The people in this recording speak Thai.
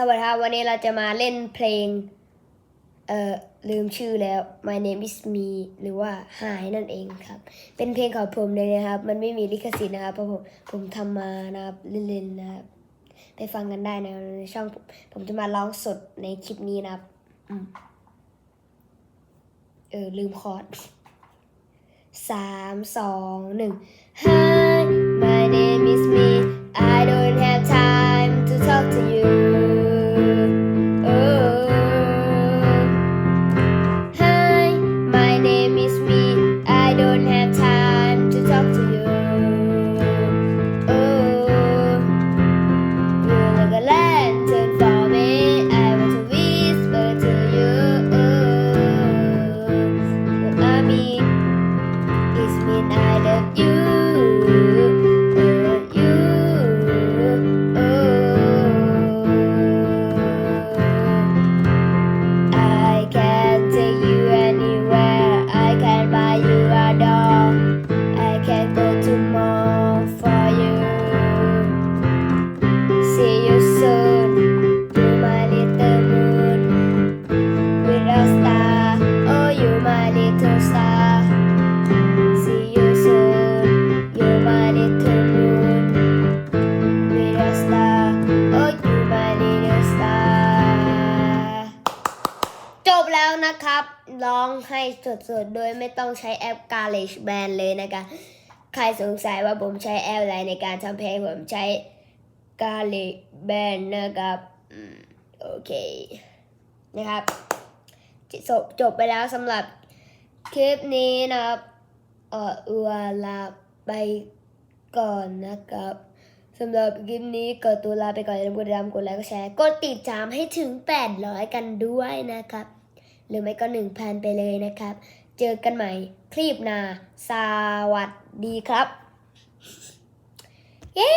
สวัสดีครับวันนี้เราจะมาเล่นเพลง เอ่อ ลืมชื่อแล้ว My name is me หรือว่าหายนั่นเองครับ เป็นเพลงของผมเลยนะครับ มันไม่มีลิขสิทธิ์นะครับเพราะผมผมทำมานะครับเล่นๆนะครับ ไปฟังกันได้นะในช่องผมผมจะมาร้องสดในคลิปนี้นะครับเออ ลืมคอร์ดสามสองหนึ่ง Hi my name is me I don't have time mean uh, I love you. You oh I can take you anywhere. I can buy you a I can go to for you. See you soon แล้วนะครับ ร้องให้สดๆ โดยไม่ต้องใช้แอป GarageBand เลยนะคะใครสงสัยว่าผมใช้แอปอะไรในการทำเพลงผมใช้ GarageBand นะครับโอเค นะครับ จบจบไปแล้วสำหรับคลิปนี้นะครับเออเวลาไปก่อนนะครับสำหรับคลิปนี้ก็ตัวลาไปก่อนอย่าลืมกดติดตามกดไลค์กดแชร์ กดติดตามให้ถึง 800 กันด้วยนะครับ หรือไม่ก็หนึ่งพันไปเลยนะครับ เจอกันใหม่ คลีปนาสวัสดีครับ เย้